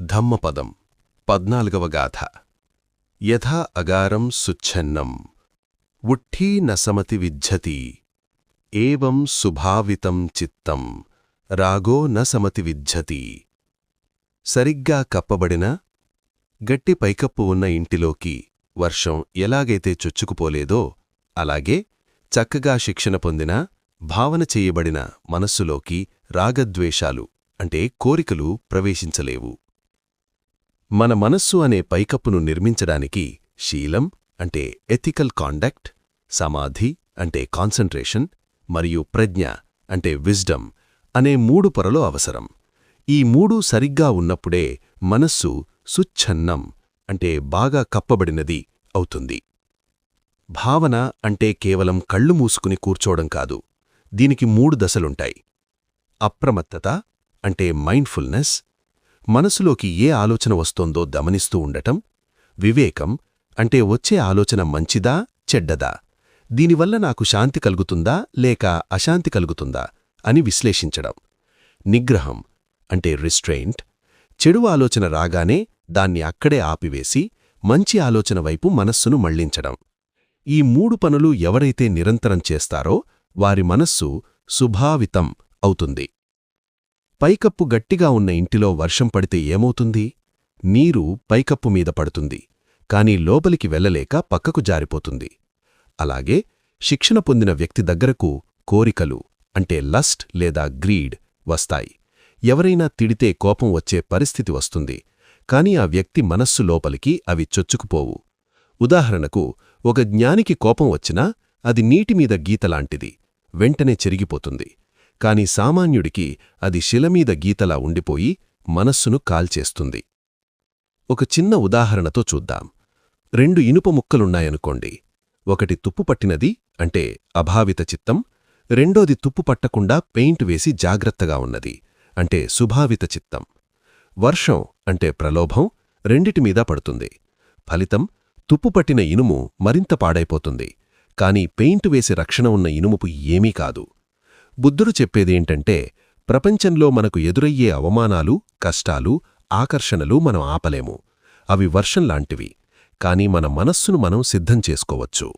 ధమ్మపదం పద్నాలుగవ గాథ. యథా అగారం సుచ్ఛన్నం ఉఠ్ఠీ నసమతి విజ్జతి ఏవం సుభావితం చిత్తం రాగో నసమతి విజ్జతి సరిగ్గా కప్పబడిన గట్టి పైకప్పు ఉన్న ఇంటిలోకి వర్షం ఎలాగైతే చొచ్చుకుపోలేదో అలాగే చక్కగా శిక్షణ పొందిన భావన చేయబడిన మనస్సులోకి రాగద్వేషాలు అంటే కోరికలు ప్రవేశించలేవు. మన మనస్సు అనే పైకప్పును నిర్మించడానికి శీలం అంటే ఎథికల్ కాండక్ట్ సమాధి అంటే కాన్సంట్రేషన్ మరియు ప్రజ్ఞ అంటే విజ్డమ్ అనే మూడు పొరలు అవసరం. ఈ మూడు సరిగ్గా ఉన్నప్పుడే మనస్సు సుచ్ఛన్నం అంటే బాగా కప్పబడినది అవుతుంది. భావన అంటే కేవలం కళ్ళు మూసుకుని కూర్చోవడం కాదు దీనికి మూడు దశలుంటాయి. అప్రమత్తత అంటే మైండ్ఫుల్నెస్ మనసులోకి ఏ ఆలోచన వస్తోందో గమనిస్తూ ఉండటం వివేకం అంటే వచ్చే ఆలోచన మంచిదా చెడ్డదా? దీనివల్ల నాకు శాంతి కలుగుతుందా లేక అశాంతి కలుగుతుందా అని విశ్లేషించడం. నిగ్రహం అంటే రిస్ట్రెయింట్. చెడు ఆలోచన రాగానే దాన్ని అక్కడే ఆపివేసి మంచి ఆలోచన వైపు మనస్సును మళ్ళించడం ఈ మూడు పనులు ఎవరైతే నిరంతరం చేస్తారో వారి మనస్సు సుభావితం అవుతుంది. పైకప్పు గట్టిగా ఉన్న ఇంటిలో వర్షం పడితే ఏమవుతుంది? నీరు పైకప్పు మీద పడుతుంది కాని లోపలికి వెళ్ళలేక పక్కకు జారిపోతుంది. అలాగే శిక్షణ పొందిన వ్యక్తి దగ్గరకు కోరికలు అంటే లస్ట్ లేదా గ్రీడ్ వస్తాయి. ఎవరైనా తిడితే కోపం వచ్చే పరిస్థితి వస్తుంది కాని ఆ వ్యక్తి మనస్సు లోపలికి అవి చొచ్చుకుపోవు. ఉదాహరణకు ఒక జ్ఞానికి కోపం వచ్చినా అది నీటిమీద గీతలాంటిది వెంటనే చెరిగిపోతుంది. కాని సామాన్యుడికి అది శిలమీద గీతలా ఉండిపోయి మనస్సును కాల్చేస్తుంది. ఒక చిన్న ఉదాహరణతో చూద్దాం. రెండు ఇనుప ముక్కలున్నాయనుకోండి. ఒకటి తుప్పుపట్టినది అంటే అభావిత చిత్తం రెండోది తుప్పు పట్టకుండా పెయింట్ వేసి జాగ్రత్తగా ఉన్నది అంటే సుభావిత చిత్తం. వర్షం అంటే ప్రలోభం రెండిటిమీద పడుతుంది. ఫలితం తుప్పుపట్టిన ఇనుము మరింత పాడైపోతుంది కాని పెయింట్ వేసి రక్షణ ఉన్న ఇనుముపు ఏమీ కాదు. బుద్ధుడు చెప్పేదేంటంటే ప్రపంచంలో మనకు ఎదురయ్యే అవమానాలు కష్టాలు ఆకర్షణలు మనం ఆపలేము. అవి వర్షంలాంటివి కాని మన మనస్సును మనం సిద్ధం చేసుకోవచ్చు.